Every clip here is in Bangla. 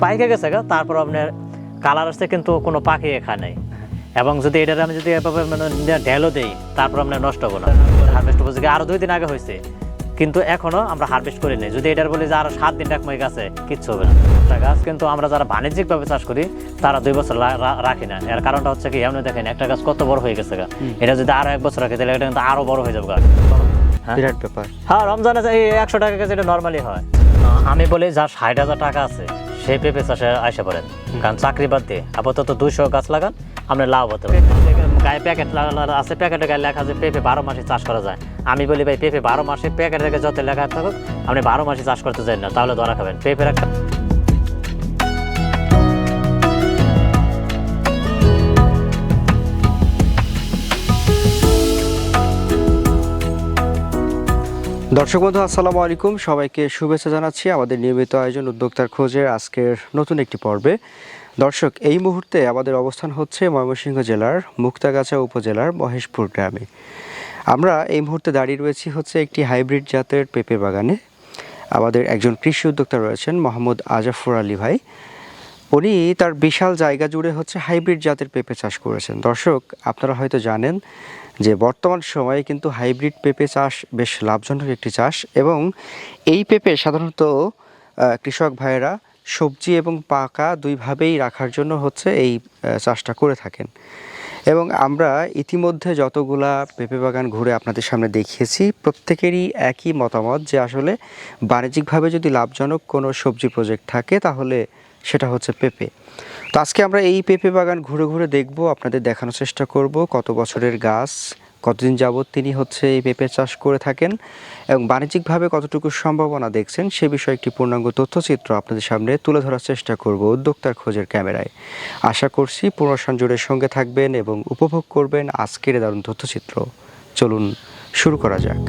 পাইকে গেছে গা তারপর আপনার কালার আসছে কিন্তু কোনো পাখি নাই। এবং যদি এটার আমি যদি এভাবে মানে ঢেলও দেই তারপর আপনার নষ্ট হব না। হারভেস্ট উপযোগী আরও দুই দিন আগে হয়েছে। কিন্তু এখনও আমরা হারভেস্ট করি নাই। যদি এটার বলি যে আরও সাত দিন রাখব এই গাছে কিচ্ছু হবে না। একটা গাছ কিন্তু আমরা যারা বাণিজ্যিকভাবে চাষ করি তারা দুই বছর রাখি না। এর কারণটা হচ্ছে কি এমনি দেখেন একটা গাছ কত বড় হয়ে গেছে গা। এটা যদি আরও এক বছর রাখি তাহলে এটা কিন্তু আরও বড় হয়ে যাবে গাছ হ্যাঁ? বিরাট ব্যাপার। হ্যাঁ রমজানে এই একশো টাকা কেজি এটা নর্মালি হয়। আমি বলি যার ষাট হাজার টাকা আছে সে পেঁপে চাষে আসে পড়েন। কারণ চাকরি বাদ দিয়ে আপাতত দুইশো গাছ লাগান আপনি লাভ হতে গায়ে প্যাকেট আছে প্যাকেটে গায়ে লেখা যে পেঁপে বারো মাসে চাষ করা যায়। আমি বলি ভাই পেঁপে বারো মাসে প্যাকেটে যত লেখা থাকুক আপনি বারো মাসে চাষ করতে চাই না তাহলে ধরা খাবেন। পেঁপের একটা দর্শক বন্ধু, আসসালামু আলাইকুম। সবাইকে শুভেচ্ছা জানাচ্ছি আমাদের নিয়মিত আয়োজন উদ্যোক্তার খোঁজের আজকের নতুন একটি পর্বে। দর্শক, এই মুহূর্তে আমাদের অবস্থান হচ্ছে ময়মনসিংহ জেলার মুক্তাগাছা উপজেলার মহেশপুর গ্রামে। আমরা এই মুহূর্তে দাঁড়িয়ে রয়েছি হচ্ছে একটি হাইব্রিড জাতের পেঁপে বাগানে। আমাদের একজন কৃষি উদ্যোক্তা রয়েছেন মোহাম্মদ আজাফর আলী ভাই। উনি তার বিশাল জায়গা জুড়ে হচ্ছে হাইব্রিড জাতের পেঁপে চাষ করেছেন। দর্শক, আপনারা হয়তো জানেন যে বর্তমান সময়ে কিন্তু হাইব্রিড পেঁপে চাষ বেশ লাভজনক একটি চাষ এবং এই পেঁপে সাধারণত কৃষক ভাইয়েরা সবজি এবং পাকা দুইভাবেই রাখার জন্য হচ্ছে এই চাষটা করে থাকেন। এবং আমরা ইতিমধ্যে যতগুলা পেঁপে বাগান ঘুরে আপনাদের সামনে দেখিয়েছি, প্রত্যেকেরই একই মতামত যে আসলে বাণিজ্যিকভাবে যদি লাভজনক কোনো সবজি প্রজেক্ট থাকে তাহলে সেটা হচ্ছে পেঁপে। তো আজকে আমরা এই পেঁপে বাগান ঘুরে ঘুরে দেখব, আপনাদের দেখানোর চেষ্টা করব কত বছরের গাছ, কতদিন যাবৎ তিনি হচ্ছে এই পেঁপে চাষ করে থাকেন এবং বাণিজ্যিকভাবে কতটুকু সম্ভাবনা দেখছেন সে বিষয়ে একটি পূর্ণাঙ্গ তথ্যচিত্র আপনাদের সামনে তুলে ধরার চেষ্টা করব উদ্যোক্তার খোঁজের ক্যামেরায়। আশা করছি পুনর্শন জুড়ে সঙ্গে থাকবেন এবং উপভোগ করবেন আজকের দারুণ তথ্যচিত্র। চলুন, শুরু করা যাক।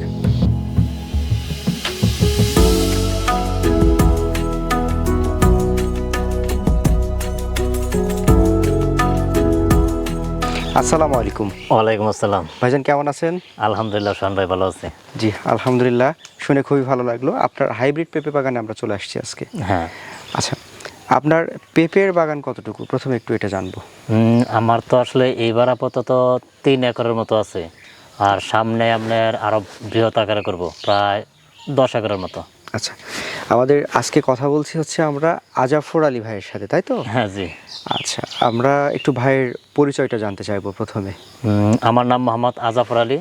আসসালামু আলাইকুম। ওয়ালাইকুম আসসালাম। ভাইজান কেমন আছেন? আলহামদুলিল্লাহ শান ভাই ভালো আছে। জি আলহামদুলিল্লাহ শুনে খুবই ভালো লাগল। আপনার হাইব্রিড পেঁপে বাগানে আমরা চলে আসছি আজকে। হ্যাঁ। আচ্ছা আপনার পেঁপের বাগান কতটুকু? প্রথমে একটু এটা জানব। আমার তো আসলে এইবার আপাতত তিন একরের মতো আছে। আর সামনে আপনার আরও বৃহৎ আকারে করব প্রায় দশ একরের মতো। আচ্ছা আমাদের আজকে কথা বলছি হচ্ছে আমরা আজাফর আলী ভাইয়ের সাথে তাই তো? হ্যাঁ জি। আচ্ছা আমরা একটু ভাইয়ের পরিচয়টা জানতে চাইব প্রথমে। আমার নাম মোহাম্মদ আজাফর আলী।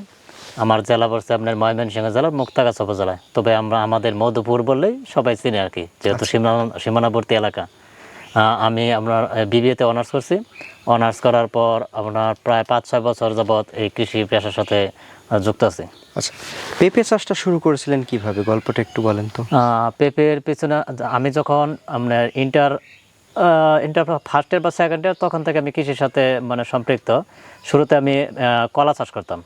আমার জেলা পড়ছে আপনার ময়মনসিংহ জেলার মুক্তাগাছা উপজেলায় তবে আমরা আমাদের মধুপুর বললেই সবাই চিনি আর কি যেহেতু সীমানা সীমানাবর্তী এলাকা। আমি আপনার বিবিএতে অনার্স করছি। অনার্স করার পর আপনার প্রায় পাঁচ ছয় বছর যাবৎ এই কৃষি পেশার সাথে যুক্ত আছি। আচ্ছা পেঁপে চাষটা শুরু করেছিলেন কীভাবে? গল্পটা একটু বলেন তো। পেঁপের পিছনে আমি যখন আপনার ইন্টার ইন্টার ফার্স্ট ইয়ার বা সেকেন্ড ইয়ার তখন থেকে আমি কৃষির সাথে মানে সম্পৃক্ত। শুরুতে আমি কলা চাষ করতাম।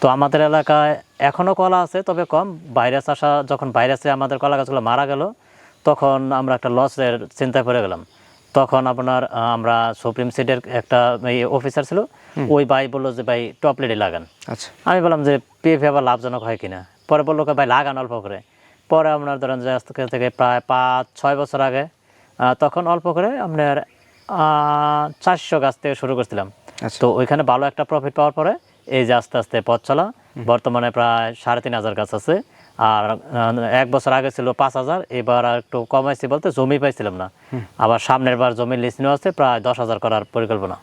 তো আমাদের এলাকায় এখনও কলা আছে তবে কম। ভাইরাস আসা যখন ভাইরাসে আমাদের কলা গাছগুলো মারা গেল তখন আমরা একটা লসের চিন্তায় পড়ে গেলাম। তখন আপনার আমরা সুপ্রিম সিডের একটা অফিসার ছিল ওই ভাই বলল যে ভাই টপ লেডি লাগান। আচ্ছা। আমি বললাম যে পেঁপে আবার লাভজনক হয় কিনা? পরে বলল ভাই লাগান অল্প করে। পরে আপনার ধরেন যে আজ থেকে প্রায় পাঁচ ছয় বছর আগে তখন অল্প করে আপনার চারশো গাছ থেকে শুরু করছিলাম। আচ্ছা। তো ওইখানে ভালো একটা প্রফিট পাওয়ার পরে এই যে আস্তে আস্তে পথ চলা বর্তমানে প্রায় সাড়ে তিন হাজার গাছ আছে। আর এক বছর আগে ছিল পাঁচ হাজার এবার একটু কমাইছি বলতে জমি পাইছিলাম না। আবার সামনের বার জমি লিস্ট নেওয়া আছে প্রায় দশ হাজার করার পরিকল্পনা।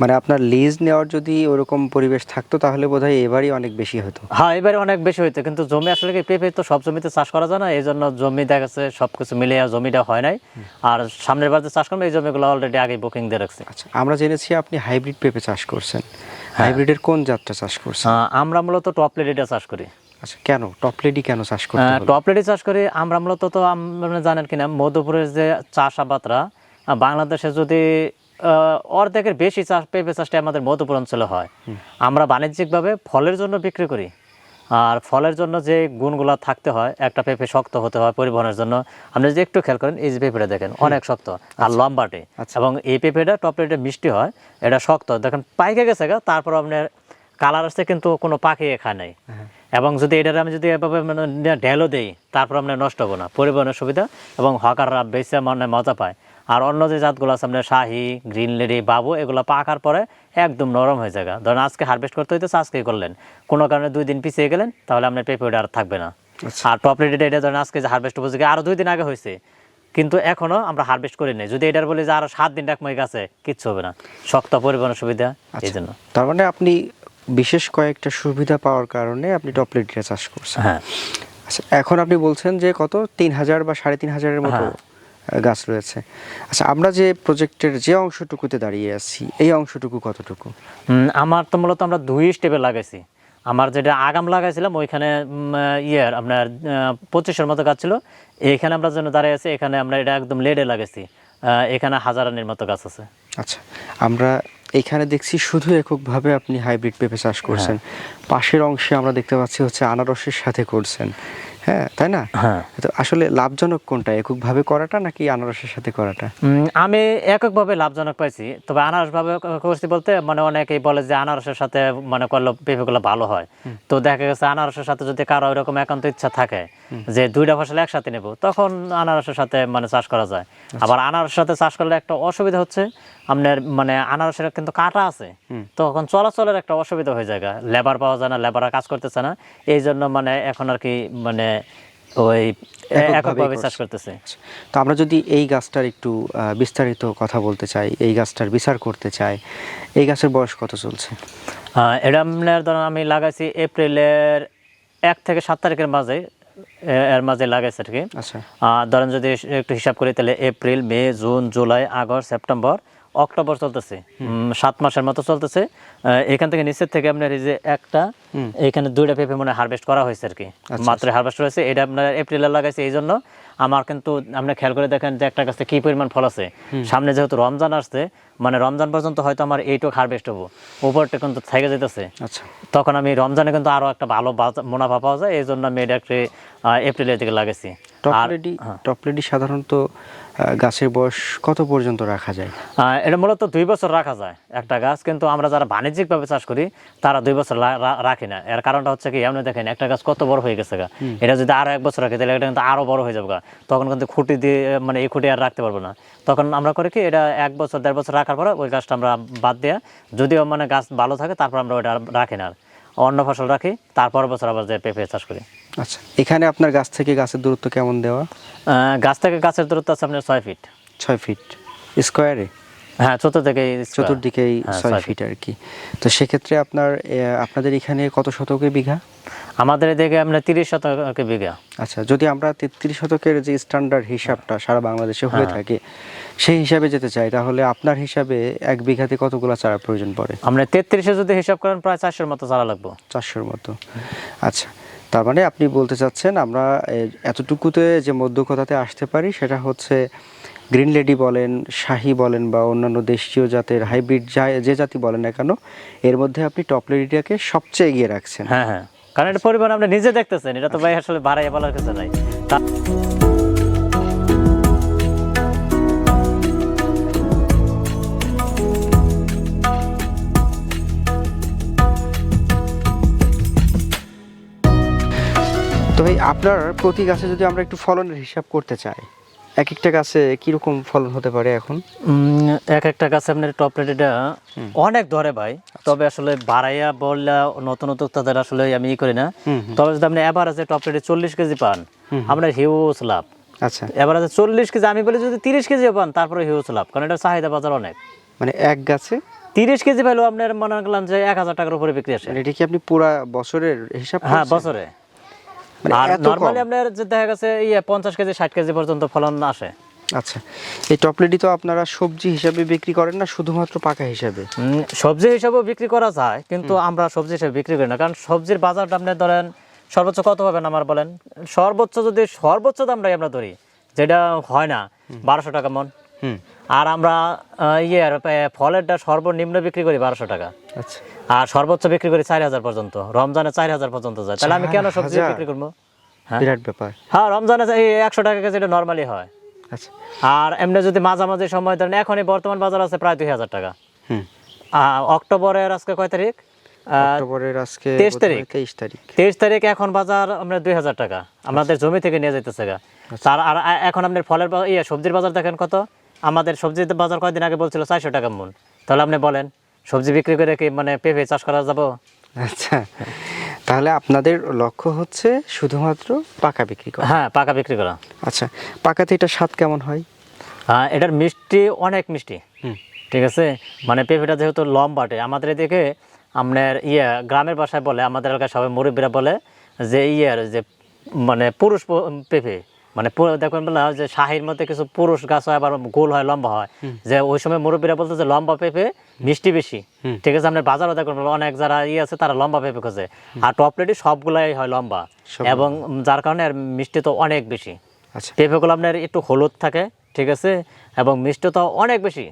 মানে আপনার লিজ নেওয়ার যদি ওরকম পরিবেশ থাকতো তাহলে বোধহয় এবারই অনেক বেশি হতো। হ্যাঁ এবারে অনেক বেশি হইতো কিন্তু জমি আসলে কি পেঁপে তো সব জমিতে চাষ করা যায় না এই জন্য জমি দেখা গেছে সব কিছু মিলিয়ে জমিটা হয় নাই। আর সামনের বার যে চাষ করব এই জমিগুলো অলরেডি আগে বুকিং দিয়ে রাখছে। আচ্ছা আমরা জেনেছি আপনি হাইব্রিড পেঁপে চাষ করছেন। হাইব্রিডের কোন জাতটা চাষ করছেন? আমরা মূলত টপ লেডিটা চাষ করি। আচ্ছা কেন? টপ লেডি কেন চাষ লেডি চাষ করি আমরা মূলত তো আপনারা জানেন কিনা মধ্যপুরের যে চাষাবাদরা বাংলাদেশে যদি অর্ধেকের বেশি চাষ পেঁপে চাষটা আমাদের মধ্যপুর অঞ্চলে হয় আমরা বাণিজ্যিকভাবে ফলের জন্য বিক্রি করি। আর ফলের জন্য যে গুণগুলো থাকতে হয় একটা পেঁপে শক্ত হতে হয় পরিবহনের জন্য। আপনি যদি একটু খেয়াল করেন এই যে পেঁপেটা দেখেন অনেক শক্ত আর লম্বাটে। আচ্ছা। এবং এই পেঁপেটা টপ লেটে মিষ্টি হয় এটা শক্ত। দেখেন পাইকে গেছে গা তারপর আপনার কালার আসছে কিন্তু কোনো পাখি এখানে নাই। এবং যদি এটার আমি যদি এভাবে মানে ঢেলও দেই তারপর আপনার নষ্ট হব না। পরিবহনের সুবিধা এবং হকাররা বেশি মানে মজা পায়। আর অন্য যে জাতগুলো আছে আপনার শাহি গ্রিন লেডি বাবু এগুলো পাকার পরে একদম নরম হয়ে যায় ধরেন আজকে হারভেস্ট করতে হইতেছে আজকেই করলেন। কোনো কারণে দুই দিন পিছিয়ে গেলেন তাহলে আপনার পেঁপে আর থাকবে না। আচ্ছা। আর টপ রেডিটা এটা ধরেন আজকে যে হারভেস্ট উপযোগী আরও দুই দিন আগে হয়েছে। কিন্তু এখনও আমরা হারভেস্ট করি নাই। যদি এটার বলি যে আরও সাত দিন ডাকমাই গাছে কিচ্ছু হবে না। শক্ত পরিবহনের সুবিধা এই আচ্ছা। জন্য তার মানে আপনি বিশেষ কয়েকটা সুবিধা পাওয়ার কারণে আপনি টপলেটিয়া চাষ করছেন। হ্যাঁ। আচ্ছা এখন আপনি বলছেন যে কত? তিন হাজার বা সাড়ে তিন হাজারের মতো হ্যাঁ। গাছ রয়েছে। আচ্ছা আমরা যে প্রজেক্টের যে অংশটুকুতে দাঁড়িয়ে আছি এই অংশটুকু কতটুকু? আমার তো মূলত আমরা দুই স্টেপে লাগাইছি। আমার যেটা আগাম লাগাইছিলাম ওইখানে ইয়ার আপনার পঁচিশের মতো গাছ ছিল। এখানে আমরা যেন দাঁড়িয়ে আছি এখানে আমরা এটা একদম লেডে লাগাইছি। এখানে হাজারানির মতো গাছ আছে। আচ্ছা আমরা এখানে দেখছি শুধু এককভাবে আপনি হাইব্রিড পেঁপে চাষ করছেন। হ্যাঁ। পাশের অংশে আমরা দেখতে পাচ্ছি হচ্ছে আনারসের সাথে করছেন। হ্যাঁ তাই না? হ্যাঁ। তো আসলে লাভজনক কোনটা এককভাবে করাটা নাকি আনারসের সাথে করাটা? আমি এককভাবে লাভজনক পাইছি তবে আনারসভাবে করছি বলতে মানে অনেকেই বলে যে আনারসের সাথে মানে করলে পেঁপেগুলো ভালো হয়। তো দেখা গেছে আনারসের সাথে যদি কারও এরকম একান্ত ইচ্ছা থাকে যে দুইটা ফসল একসাথে নেব তখন আনারসের সাথে মানে চাষ করা যায়। আবার আনারসের সাথে চাষ করলে একটা অসুবিধা হচ্ছে আপনার মানে আনারসের কিন্তু কাটা আছে তখন চলাচলের একটা অসুবিধা হয়ে যায় লেবার পাওয়া যায় না লেবার কাজ করতেছে না এই জন্য মানে এখন আর কি মানে ওই এককভাবে চাষ করতেছে। আচ্ছা, তো আমরা যদি এই গাছটার একটু বিস্তারিত কথা বলতে চাই এই গাছটার বিচার করতে চাই এই গাছের বয়স কত চলছে? এটা আপনার ধরুন আমি লাগাইছি এপ্রিলের এক থেকে সাত তারিখের মাঝে এর মাঝে লাগাইছে আর কি। আচ্ছা। ধরেন যদি একটু হিসাব করি তাহলে April May June July August September October চলতেছে। সাত মাসের মতো চলতেছে। এখান থেকে নিচের থেকে আপনার এই যে একটা এখানে দুইটা পেঁপে মনে হারভেস্ট করা হয়েছে আর কি। মাত্র হারভেস্ট হয়েছে এটা আপনার এপ্রিলে লাগাইছে এই জন্য। আমার কিন্তু আপনি খেয়াল করে দেখেন যে একটা গাছে কি পরিমাণ ফল আছে। সামনে যেহেতু রমজান আসছে মানে রমজান পর্যন্ত হয়তো আমার এইটুক হারভেস্ট হব। উপরটা কিন্তু থেকে যেতেছে আচ্ছা। তখন আমি রমজানে কিন্তু আরও একটা ভালো মুনাফা পাওয়া যায়। এই জন্য আমি এটা একটু এপ্রিলের দিকে লাগাইছি। আর টপলেডি টপলেডি সাধারণত গাছের বয়স কত পর্যন্ত রাখা যায়? এটা মূলত দুই বছর রাখা যায় একটা গাছ কিন্তু আমরা যারা বাণিজ্যিকভাবে চাষ করি তারা দুই বছর রাখি না। এর কারণটা হচ্ছে কি আপনি দেখেন একটা গাছ কত বড় হয়ে গেছে গা। এটা যদি আরও এক বছর রাখি তাহলে এটা কিন্তু আরও বড় হয়ে যাবে গা। তখন কিন্তু খুঁটি দিয়ে মানে এই খুঁটি আর রাখতে পারব না। তখন আমরা করি কি এটা এক বছর দেড় বছর রাখার পরে ওই গাছটা আমরা বাদ দিয়ে যদিও মানে গাছ ভালো থাকে তারপর আমরা ওটা রাখি না আর। অন্য ফসল রাখি তারপর বছর আবার যে পেঁপে চাষ করি। আচ্ছা এখানে আপনার গাছ থেকে গাছের দূরত্ব কেমন দেওয়া? গাছ থেকে গাছের দূরত্ব আছে আপনার ছয় ফিট ছয় ফিট স্কোয়ারে হ্যাঁ চতুর্দিকে চতুর্দিকেই হ্যাঁ, ছয় ফিট আর কি। তো সেক্ষেত্রে আপনার আপনাদের এখানে কত শতকে বিঘা? আমাদের এদিকে আমরা তিরিশ শতকে বিঘা। আচ্ছা যদি আমরা তেত্রিশ শতকের যে স্ট্যান্ডার্ড হিসাবটা সারা বাংলাদেশে হয়ে হ্যাঁ। থাকে সেই হিসাবে যেতে চাই তাহলে আপনার হিসাবে এক বিঘাতে কতগুলো চারা প্রয়োজন পড়ে? আমরা তেত্রিশে যদি হিসাব করেন প্রায় চারশোর মতো চারা লাগবো। চারশোর মতো। আচ্ছা তার মানে আপনি বলতে চাচ্ছেন আমরা এতটুকুতে যে মধ্যকতাতে আসতে পারি সেটা হচ্ছে গ্রিন লেডি বলেন শাহি বলেন বা অন্যান্য দেশীয় জাতের হাইব্রিড যে জাতি বলেন না কেন এর মধ্যে আপনি টপ লেডিটাকে সবচেয়ে এগিয়ে রাখছেন। হ্যাঁ হ্যাঁ। কারণ এটা পরিমাণ আপনি নিজে দেখতেছেন এটা তো ভাই আসলে বাড়াই বলার কিছু নাই। ভাই আপনার প্রতি গাছে যদি আমরা একটু ফলনের হিসাব করতে চাই এক একটা গাছে কীরকম ফলন হতে পারে এখন? এক একটা গাছে আপনার টপ রেডিটা অনেক ধরে ভাই। তবে আসলে বাড়াইয়া বললে নতুন উদ্যোক্তাদের আসলে আমি ই করি না। তবে যদি আপনি এভারেজে টপ রেডি চল্লিশ কেজি পান আপনার হিউজ লাভ। আচ্ছা। এভারেজে চল্লিশ কেজি আমি বলি যদি তিরিশ কেজি পান তারপরে হিউজ লাভ কারণ এটা চাহিদা বাজার অনেক। মানে এক গাছে? তিরিশ কেজি পাইলেও আপনার মনে করলাম যে এক হাজার টাকার উপরে বিক্রি আসে। মানে এটা কি আপনি পুরা বছরের হিসাব হ্যাঁ বছরে। আর এত কম? নর্মালি আপনার যে দেখা গেছে ইয়ে পঞ্চাশ কেজি ষাট কেজি পর্যন্ত ফলন আসে। আচ্ছা এই তো আপনারা সবজি হিসাবে বিক্রি করেন না শুধুমাত্র পাকা হিসাবে? সবজি হিসাবেও বিক্রি করা যায় কিন্তু আমরা সবজি হিসেবে বিক্রি করি না। কারণ সবজির বাজারটা আপনি ধরেন সর্বোচ্চ কত পাবেন আমার বলেন? সর্বোচ্চ যদি সর্বোচ্চ দামটাই আমরা ধরি যেটা হয় না বারোশো টাকা মন। আর আমরা ইয়ে আর, ফলেরটা সর্বনিম্ন বিক্রি করি বারোশো টাকা। আচ্ছা। আর সর্বোচ্চ বিক্রি করি চার হাজার পর্যন্ত। রমজানে চার হাজার পর্যন্ত যায়। তাহলে আমি কেন সবজি বিক্রি করব? হ্যাঁ? বিরাট ব্যাপার। হ্যাঁ রমজানে একশো টাকা কেজি এটা নর্মালি হয়। আচ্ছা। আর এমনি যদি মাঝামাঝি সময় ধরেন এখনই বর্তমান বাজার আছে প্রায় দুই হাজার টাকা। অক্টোবরের আজকে কয় তারিখ? অক্টোবরের আজকে 23 তারিখ। 23 তারিখ। তেইশ তারিখ এখন বাজার আমরা দুই হাজার টাকা। আমাদের জমি থেকে নিয়ে যাইতেছে গা। তার আর এখন আপনার ফলের ইয়ে সবজির বাজার দেখেন কত? আমাদের সবজির বাজার কয়দিন আগে বলছিল চারশো টাকা মন। তাহলে আপনি বলেন। সবজি বিক্রি করে কি মানে পেঁপে চাষ করা যাব? আচ্ছা তাহলে আপনাদের লক্ষ্য হচ্ছে শুধুমাত্র পাকা বিক্রি করা। হ্যাঁ পাকা বিক্রি করা। আচ্ছা পাকাতে এটা স্বাদ কেমন হয়? হ্যাঁ এটার মিষ্টি অনেক মিষ্টি। হুম। ঠিক আছে? মানে পেঁপেটা যেহেতু লম্বাটে আমাদের এদিকে আপনার ইয়ে গ্রামের ভাষায় বলে আমাদের এলাকায় সবাই মুরব্বীরা বলে যে ইয়ের যে মানে পুরুষ পেঁপে। মানে দেখবেন বলে যে শাহির মধ্যে কিছু পুরুষ গাছ হয় আবার গোল হয় লম্বা হয়। যে ওই সময় মুরব্বীরা বলতো যে লম্বা পেঁপে মিষ্টি বেশি। ঠিক আছে আপনার বাজারও দেখবেন অনেক যারা ইয়ে আছে তারা লম্বা পেঁপে খোঁজে। আর টপলেটই সবগুলাই হয় লম্বা। এবং যার কারণে এর মিষ্টি তো অনেক বেশি। আচ্ছা। পেঁপেগুলো আপনার একটু হলুদ থাকে ঠিক আছে এবং মিষ্টি তো অনেক বেশি।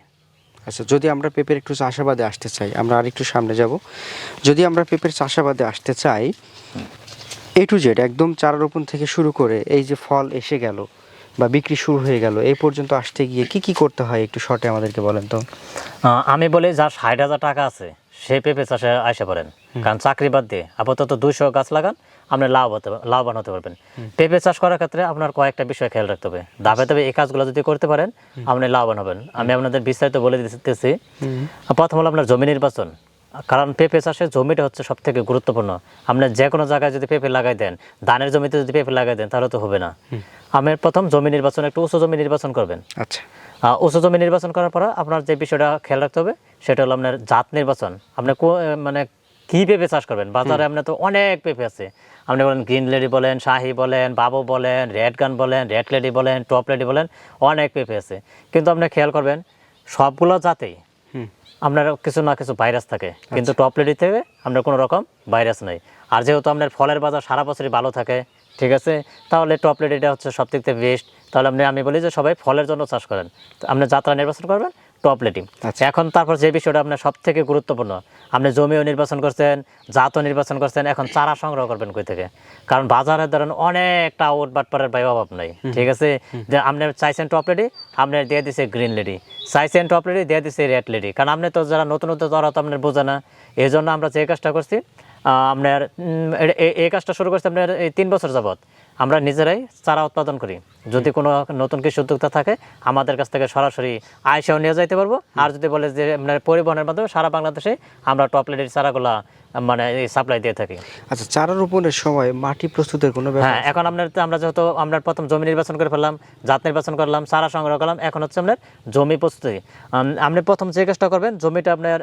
আচ্ছা যদি আমরা পেঁপের একটু চাষাবাদে আসতে চাই আমরা আরেকটু সামনে যাব। যদি আমরা পেঁপের চাষাবাদে আসতে চাই এ টু জেড একদম চারা রোপণ থেকে শুরু করে এই যে ফল এসে গেল বা বিক্রি শুরু হয়ে গেল এই পর্যন্ত আসতে গিয়ে কি কি করতে হয় একটু শর্টে আমাদেরকে বলেন তো? আমি বলি যার ষাট হাজার টাকা আছে সে পেঁপে চাষে আসে পারেন কারণ চাকরি বাদ দিয়ে আপাতত দুইশো গাছ লাগান আপনি লাভ হতে লাভবান হতে পারবেন। পেঁপে চাষ করার ক্ষেত্রে আপনার কয়েকটা বিষয় খেয়াল রাখতে হবে। ধাপে ধাপে এই কাজগুলো যদি করতে পারেন আপনি লাভবান হবেন। আমি আপনাদের বিস্তারিত বলে দিতেছি। প্রথম হলো আপনার জমি নির্বাচন। কারণ পেঁপে চাষে জমিটা হচ্ছে সব থেকে গুরুত্বপূর্ণ। আপনি যে কোনো জায়গায় যদি পেঁপে লাগাই দেন ধানের জমিতে যদি পেঁপে লাগাই দেন তাহলে তো হবে না। আমি প্রথম জমি নির্বাচন একটু উঁচু জমি নির্বাচন করবেন। আচ্ছা। উঁচু জমি নির্বাচন করার পর আপনার যে বিষয়টা খেয়াল রাখতে হবে সেটা হলো আপনার জাত নির্বাচন। আপনি মানে কি পেঁপে চাষ করবেন? বাজারে আপনার তো অনেক পেঁপে আছে। আপনি বলেন গ্রিন লেডি বলেন শাহি বলেন বাবু বলেন রেড গান বলেন রেড লেডি বলেন টপ লেডি বলেন অনেক পেঁপে আছে। কিন্তু আপনি খেয়াল করবেন সবগুলো জাতেই আপনার কিছু না কিছু ভাইরাস থাকে। কিন্তু টপ লেডি থেকে আপনার কোনো রকম ভাইরাস নেই। আর যেহেতু আপনার ফলের বাজার সারা বছরই ভালো থাকে ঠিক আছে? তাহলে টপ লেডিটা হচ্ছে সব থেকে বেস্ট তাহলে আপনি আমি বলি যে সবাই ফলের জন্য চাষ করেন। আপনি যাত্রা নির্বাচন করবেন টপ লেডি আচ্ছা। এখন তারপর যে বিষয়টা আপনার সব থেকে গুরুত্বপূর্ণ আপনি জমিও নির্বাচন করছেন জাতও নির্বাচন করছেন এখন চারা সংগ্রহ করবেন কই থেকে? কারণ বাজারে ধরেন অনেকটা আউট বাটপারের ভাই অভাব নাই ঠিক আছে? যে আপনি চাইছেন টপ লেডি আপনি দিয়ে দিছে গ্রিন লেডি চাইছেন টপ লেডি দিয়ে দিছে রেড লেডি কারণ আপনি তো যারা নতুন নতুন তারা তো আপনার বোঝে না এই জন্য আমরা যে কাজটা করছি আপনার এই কাজটা শুরু করছি আপনার এই তিন বছর যাবত আমরা নিজেরাই চারা উৎপাদন করি। যদি কোনো নতুন কৃষি উদ্যোক্তা থাকে আমাদের কাছ থেকে সরাসরি আয়সাও নিয়ে যাইতে পারব। আর যদি বলে যে পরিবহনের মাধ্যমে সারা বাংলাদেশে আমরা টপ লেডির চারাগুলা মানে সাপ্লাই দিয়ে থাকি। আচ্ছা চারা রোপণের সময় মাটি প্রস্তুতের কোনো হ্যাঁ এখন আপনার আমরা যেহেতু আমরা প্রথম জমি নির্বাচন করে ফেললাম জাত নির্বাচন করলাম চারা সংগ্রহ করলাম এখন হচ্ছে আপনার জমি প্রস্তুতি। আপনি প্রথম যে কাজটা করবেন জমিটা আপনার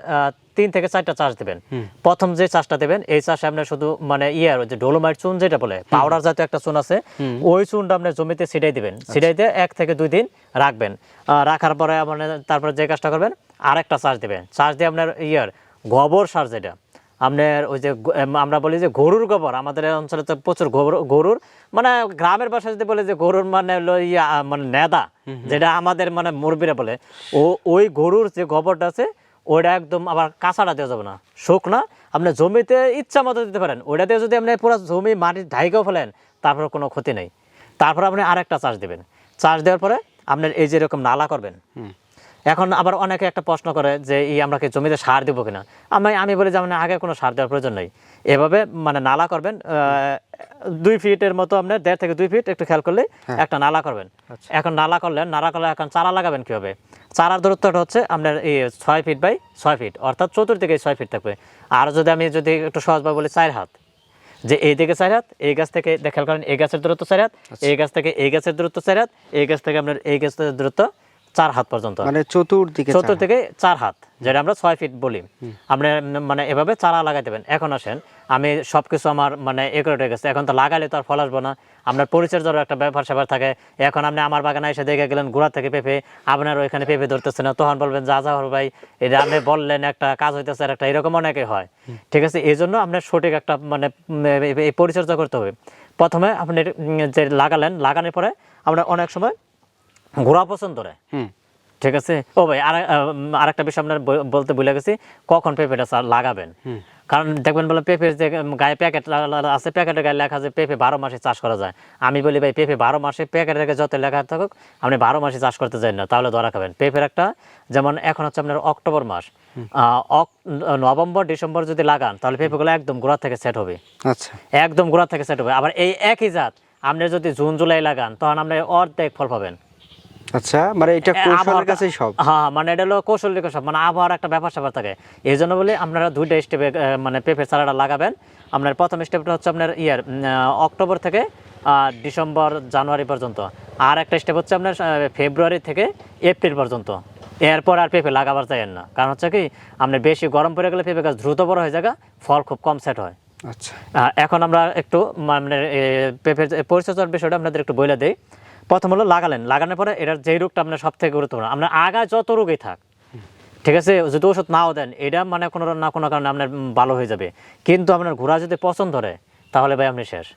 তিন থেকে চারটা চাষ দেবেন। প্রথম যে চাষটা দেবেন এই চাষে আপনার শুধু মানে ইয়ার ওই যে ডোলোমাইট চুন যেটা বলে পাউডার জাতীয় একটা চুন আছে ওই চুনটা আপনার জমিতে ছিটাই দিবেন। ছিটাই দিয়ে এক থেকে দুই দিন রাখবেন। রাখার পরে মানে তারপরে যে কাজটা করবেন আরেকটা চাষ দেবেন। চাষ দিয়ে আপনার ইয়ার গোবর সার যেটা আপনার ওই যে আমরা বলি যে গরুর গোবর। আমাদের অঞ্চলে তো প্রচুর গরুর মানে গ্রামের ভাষায় যদি বলে যে গরুর মানে মানে নেদা যেটা আমাদের মানে মুরব্বীরা বলে। ও ওই গরুর যে গোবরটা আছে ওইটা একদম আবার কাঁচাটা দেওয়া যাবে না শুকনা আপনি জমিতে ইচ্ছা মতো দিতে পারেন। ওইটা দিয়ে যদি আপনি পুরো জমি মাটি ঢাইকেও ফেলেন তারপর কোনো ক্ষতি নেই। তারপর আপনি আরেকটা চাষ দেবেন। চাষ দেওয়ার পরে আপনার এই যে এরকম নালা করবেন এখন আবার অনেকে একটা প্রশ্ন করে যে এই আমরা কি জমিতে সার দেবো কিনা? আমি আমি বলি যে আগে কোনো সার দেওয়ার প্রয়োজন নেই। এভাবে মানে নালা করবেন দুই ফিটের মতো আপনার দেড় থেকে দুই ফিট একটু খেয়াল করলে একটা নালা করবেন। এখন নালা করলেন নালা করলে এখন চারা লাগাবেন কীভাবে? চারার দূরত্বটা হচ্ছে আপনার এই ছয় ফিট বাই ছয় ফিট অর্থাৎ চতুর্দিকে ছয় ফিট থাকবে। আর যদি আমি যদি একটু সহজভাবে বলি চার হাত। যে এই দিকে চার হাত এই গাছ থেকে খেয়াল করেন এই গাছের দূরত্ব চার হাত এই গাছ থেকে এই গাছের দূরত্ব চার হাত এই গাছ থেকে আপনার এই গাছের দূরত্ব চার হাত পর্যন্ত। মানে চতুর্দিকে চতুর থেকে চার হাত যেটা আমরা ছয় ফিট বলি। আপনি মানে এভাবে চারা লাগাই দেবেন এখন আসেন আমি সব কিছু আমার মানে একুরেট হয়ে গেছে এখন তো লাগালে তো আর ফল আসব না। আপনার পরিচর্যারও একটা ব্যাপার স্যাপার থাকে। এখন আপনি আমার বাগানে এসে দেখে গেলেন গোড়া থেকে পেঁপে আপনার ওইখানে পেঁপে ধরতেছে না। তখন বলবেন যা যা হল ভাই এটা আপনি বললেন একটা কাজ হইতেছে আর একটা। এরকম অনেকে হয়। ঠিক আছে? এই জন্য আপনার সঠিক একটা মানে এই পরিচর্যা করতে হবে। প্রথমে আপনি যে লাগালেন লাগানোর পরে আমরা অনেক সময় ঘোরা পছন্দ করে ঠিক আছে? ও ভাই আর আর একটা বিষয় আপনার বলতে ভুলে গেছি। কখন পেঁপেটা লাগাবেন? কারণ দেখবেন বলে পেঁপের যে গায়ে প্যাকেট আছে প্যাকেটের গায়ে লেখা আছে পেঁপে বারো মাসে চাষ করা যায়। আমি বলি ভাই পেঁপে বারো মাসে প্যাকেটের গায়ে যত লেখা থাকুক আপনি বারো মাসে চাষ করতে চান না তাহলে ধরা খাবেন। পেঁপের একটা যেমন এখন হচ্ছে আপনার অক্টোবর মাস। আহ, নভেম্বর ডিসেম্বর যদি লাগান তাহলে পেঁপেগুলো একদম গোড়া থেকে সেট হবে। আচ্ছা। একদম গোড়া থেকে সেট হবে। আবার এই একই জাত আপনি যদি জুন জুলাই লাগান তখন আপনি অর্ধেক ফল পাবেন। আচ্ছা মানে এটা কৌশলের কাছেই সব? হ্যাঁ মানে এটা হলো কৌশল দিকে সব মানে আবহাওয়ার একটা ব্যাপার স্যাপার থাকে। এই জন্য বলে আপনারা দুইটা স্টেপে মানে পেঁপের চারাটা লাগাবেন। আপনার প্রথম স্টেপটা হচ্ছে আপনার ইয়ার অক্টোবর থেকে ডিসেম্বর জানুয়ারি পর্যন্ত। আর একটা স্টেপ হচ্ছে আপনার ফেব্রুয়ারি থেকে এপ্রিল পর্যন্ত। এরপর আর পেঁপে লাগাবার যায় না। কারণ হচ্ছে কি আপনার বেশি গরম পড়ে গেলে পেঁপে গাছ দ্রুত বড় হয়ে যায় ফল খুব কম সেট হয়। আচ্ছা। এখন আমরা একটু মানে পেঁপের পরিচর্যার বিষয়টা আপনাদের একটু বলে দিই। প্রথম হলো লাগালেন। লাগানোর পরে এটার যেই রোগটা আপনার সব থেকে গুরুত্বপূর্ণ আপনার আগায় যত রোগই থাক ঠিক আছে? যদি ওষুধ নাও দেন এটা মানে কোনো না কোনো কারণে আপনার ভালো হয়ে যাবে। কিন্তু আপনার ঘোড়া যদি পছন্দ ধরে তাহলে ভাই আপনি শেষ।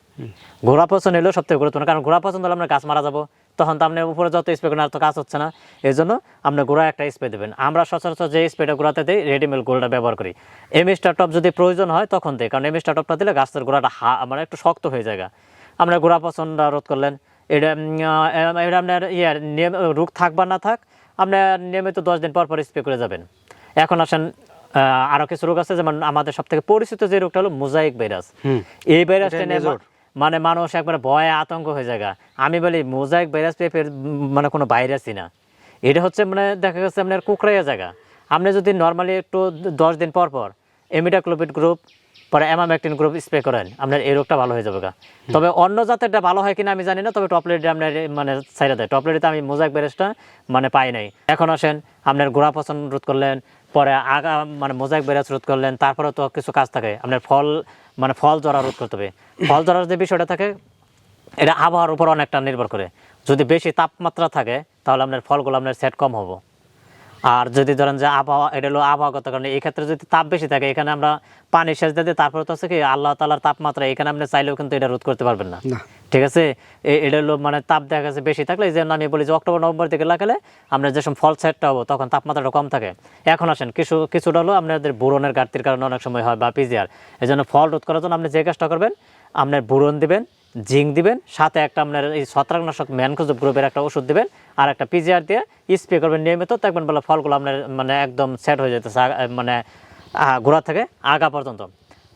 ঘোড়া পছন্দ এলেও সব থেকে গুরুত্বপূর্ণ কারণ ঘোড়া পছন্দ হলে আপনার গাছ মারা যাব। তখন তো আপনি উপরে যত স্প্রে করেন আর তো কাজ হচ্ছে না। এই জন্য আপনি গোড়া একটা স্প্রে দেবেন। আমরা সচরাচর যে স্প্রেটা গোড়াতে দিই রেডিমেল গোলটা ব্যবহার করি। এমএসটা টপ যদি প্রয়োজন হয় তখন দিই। কারণ এমএসটা টপটা দিলে গাছের গোড়াটা হা মানে একটু শক্ত হয়ে যায়। আমরা গোড়া পছন্দ রোধ করলেন এটা এটা আপনার ইয়ে নিয়ম রোগ থাক বা না থাক আপনার নিয়মিত দশ দিন পর পর স্প্রে করে যাবেন। এখন আসেন আহ, আরও কিছু রোগ আছে যেমন আমাদের সব থেকে পরিচিত যে রোগটা হলো মোজাইক ভাইরাস এই ভাইরাসটা নিয়ে। মানে মানুষ একবারে ভয়ে আতঙ্ক হয়ে যায় আমি বলি মোজাইক ভাইরাস পেপের মানে কোনো ভাইরাসই না। এটা হচ্ছে মানে দেখা গেছে আপনার কুকরাইয়া জায়গা। আপনি যদি নর্মালি একটু দশ দিন পর পর এমিডাক্লোপিড গ্রুপ পরে অ্যামামেকটিন গ্রুপ স্প্রে করেন, আপনার এই রোগটা ভালো হয়ে যাবে গা। তবে অন্য জাতেরটা ভালো হয় কিনা আমি জানি না, তবে টপলেটে আপনার মানে সাইডে দেয়। টপলেটে আমি মোজাইক ভাইরাসটা মানে পাই নাই। এখন আসেন, আপনার গোড়া পছন্দ রোধ করলেন, পরে আগা মানে মোজাইক ভাইরাস রোধ করলেন তারপরে তো কিছু কাজ থাকে। আপনার ফল মানে ফল জরা রোধ করতে হবে। ফল জরার যে বিষয়টা থাকে, এটা আবহাওয়ার উপর অনেকটা নির্ভর করে। যদি বেশি তাপমাত্রা থাকে, তাহলে আপনার ফলগুলো আপনার সেট কম হব। আর যদি ধরেন যে আবহাওয়া এটা হলো আবহাওয়াগত কারণে এই ক্ষেত্রে যদি তাপ বেশি থাকে এখানে আমরা পানি সেচ দিই, তারপরে তো হচ্ছে কি আল্লাহ তালার তাপমাত্রা এখানে আপনি চাইলেও কিন্তু এটা রোধ করতে পারবেন না। ঠিক আছে? এটা হলো মানে তাপ দেখা গেছে বেশি থাকলে এই জন্য আমি বলি যে অক্টোবর নভেম্বর দিকে লাগালে আমরা যে সময় ফল সেটটা হব তখন তাপমাত্রাটা কম থাকে। এখন আসেন কিছু কিছুটা হলো আপনাদের বুরনের ঘাটতির কারণে অনেক সময় হয় বা পিজিআর। এই জন্য ফল রোধ করার জন্য আপনি যে কাজটা করবেন আপনার বুরন দিবেন জিঙ্ক দিবেন সাথে একটা আপনার এই ছত্রাকনাশক ম্যানকোজব গ্রুপের একটা ওষুধ দিবেন আর একটা পিজিআর দিয়ে স্প্রে করবেন নিয়মিত দেখবেন বলে ফলগুলো আপনার মানে একদম সেট হয়ে যেতেছে মানে গোড়া থেকে আগা পর্যন্ত।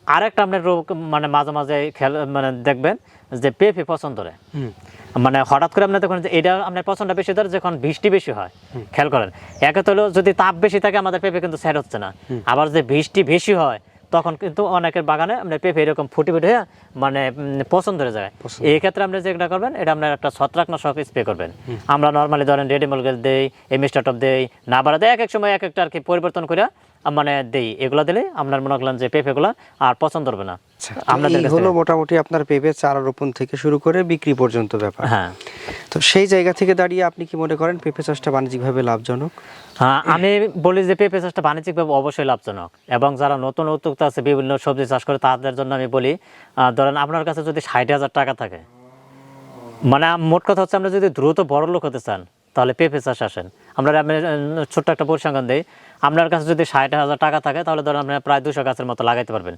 আরেকটা আপনার রোগ মানে মাঝে মাঝে খেল মানে দেখবেন যে পেঁপে পছন্দ করে। মানে হঠাৎ করে আপনি দেখুন যে এটা আপনার পছন্দটা বেশি ধরে যখন বৃষ্টি বেশি হয় খেয়াল করেন। একে তো যদি তাপ বেশি থাকে আমাদের পেঁপে কিন্তু সেট হচ্ছে না। আবার যে বৃষ্টি বেশি হয় তখন কিন্তু অনেকের বাগানে আপনার পেঁপে এরকম ফুটি ফুটে হয়ে মানে পছন্দ হয়ে যায়। এই ক্ষেত্রে আপনি যেটা করবেন এটা আপনার একটা ছত্রাকনাশক স্প্রে করবেন। আমরা নর্মালি ধরেন রেডিমল গেল দেই এমিস্টাটপ দেই না বাড়া দেয় এক এক সময় এক একটা আর কি পরিবর্তন করে মানে দেই। এগুলো দিলে আপনার মনে করলেন যে পেঁপেগুলো আর পছন্দ হবে না। আচ্ছা কাছ হলো মোটামুটি আপনার পেঁপে চারা রোপণ থেকে শুরু করে বিক্রি পর্যন্ত ব্যাপার। হ্যাঁ। তো সেই জায়গা থেকে দাঁড়িয়ে আপনি কি মনে করেন পেঁপে চাষটা বাণিজ্যিকভাবে লাভজনক? আমি বলি যে পেঁপে চাষটা বাণিজ্যিকভাবে অবশ্যই লাভজনক। এবং যারা নতুন উদ্যোক্তা আছে বিভিন্ন সবজি চাষ করে তাদের জন্য আমি বলি ধরেন আপনার কাছে যদি ষাট হাজার টাকা থাকে মানে মোট কথা হচ্ছে আমরা যদি দ্রুত বড় লোক হতে চান তাহলে পেঁপে চাষ আসেন। আমরা আমি, ছোট্ট একটা পরিসংখ্যান দিই আপনার কাছে যদি ষাট হাজার টাকা থাকে তাহলে ধরেন আপনি প্রায় দুশো গাছের মতো লাগাইতে পারবেন।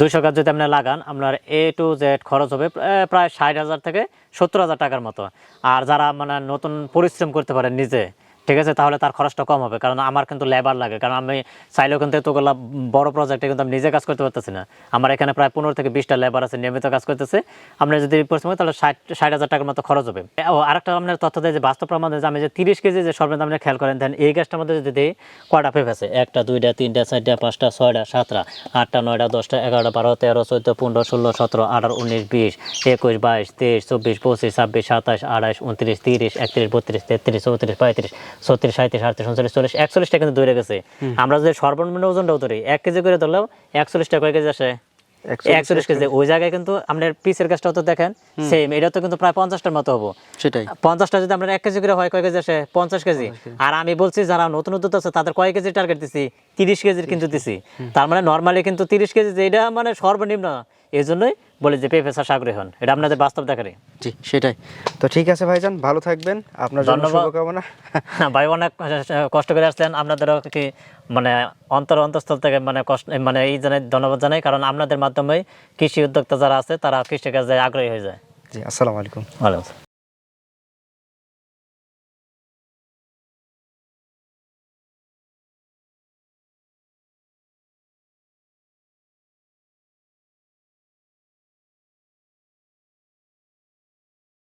দুশো গাছ যদি আপনি লাগান আপনার এ টু জেড খরচ হবে প্রায় ষাট হাজার থেকে সত্তর হাজার টাকার মতো। আর যারা মানে নতুন পরিশ্রম করতে পারেন নিজে ঠিক আছে, তাহলে তার খরচটা কম হবে, কারণ আমার কিন্তু লেবার লাগে, কারণ আমি চাইলেও কিন্তু এতগুলো বড় প্রজেক্টে কিন্তু আমি নিজে কাজ করতে পারতেছি না। আমার এখানে প্রায় পনেরো থেকে বিশটা লেবার আছে, নিয়মিত কাজ করতেছে। আমরা যদি পরিশ্রম তাহলে ষাট ষাট হাজার টাকার মতো খরচ হবে। ও, আরেকটা আপনার তথ্য দেয় যে, বাস্তব প্রমাণ যে, আমি যে তিরিশ কেজি যে সর্বনিম্ন আপনি খেয়াল করেন দেন এই গ্যাসটার মধ্যে যদি কয়টা পেঁপে আছে? একটা, দুইটা, তিনটা, চারটা, পাঁচটা, ছয়টা, সাতটা, আটটা, নয়টা, দশটা, এগারোটা, বারো, তেরো, চোদ্দ, পনেরো, ষোলো, সতেরো, আঠারো, উনিশ, বিশ, একুশ, বাইশ, তেইশ, চব্বিশ, পঁচিশ, ছাব্বিশ, সাতাশ, আঠাশ, উনত্রিশ, তিরিশ, একত্রিশ, বত্রিশ, তেত্রিশ, চৌত্রিশ, পঁয়ত্রিশ ছত্রিশ সাঁত্রিশ আটত্রিশ উনচল্লিশ চল্লিশ একচল্লিশটা কিন্তু দূরে গেছে। আমরা যদি সর্বনিম্ন ওজনটাও ধরি এক কেজি করে ধরলেও একচল্লিশটা কয় কেজি আসে? একচল্লিশ কেজি। ওই জায়গায় কিন্তু আপনার পিসের গাছটাও তো দেখেন সেম এটা তো কিন্তু প্রায় পঞ্চাশটার মতো হব। সেটাই। পঞ্চাশটা যদি আমরা এক কেজি করে হয় কয় কেজি আসে? পঞ্চাশ কেজি। আর আমি বলছি যারা নতুন উদ্যোগ আছে তাদের কয় কেজি টার্গেট দিছি? তিরিশ কেজির কিন্তু দিছি। তার মানে নর্মালি কিন্তু তিরিশ কেজি এটা মানে সর্বনিম্ন এই জন্যই বলি যে পেঁপে চাষ আগ্রহী হন। এটা আপনাদের বাস্তব দেখারে জি সেটাই। তো ঠিক আছে ভাইজান ভালো থাকবেন। আপনার জন্য শুভকামনা। শুভকামনা ভাই অনেক কষ্ট করে আসলেন। আপনাদেরও কি মানে অন্তর অন্তঃস্থল থেকে মানে কষ্ট মানে এই জন্য ধন্যবাদ জানাই। কারণ আপনাদের মাধ্যমে কৃষি উদ্যোক্তা যারা আছে তারা কৃষিকাজে আগ্রহী হয়ে যায়। জি আসসালামু আলাইকুম। ভালো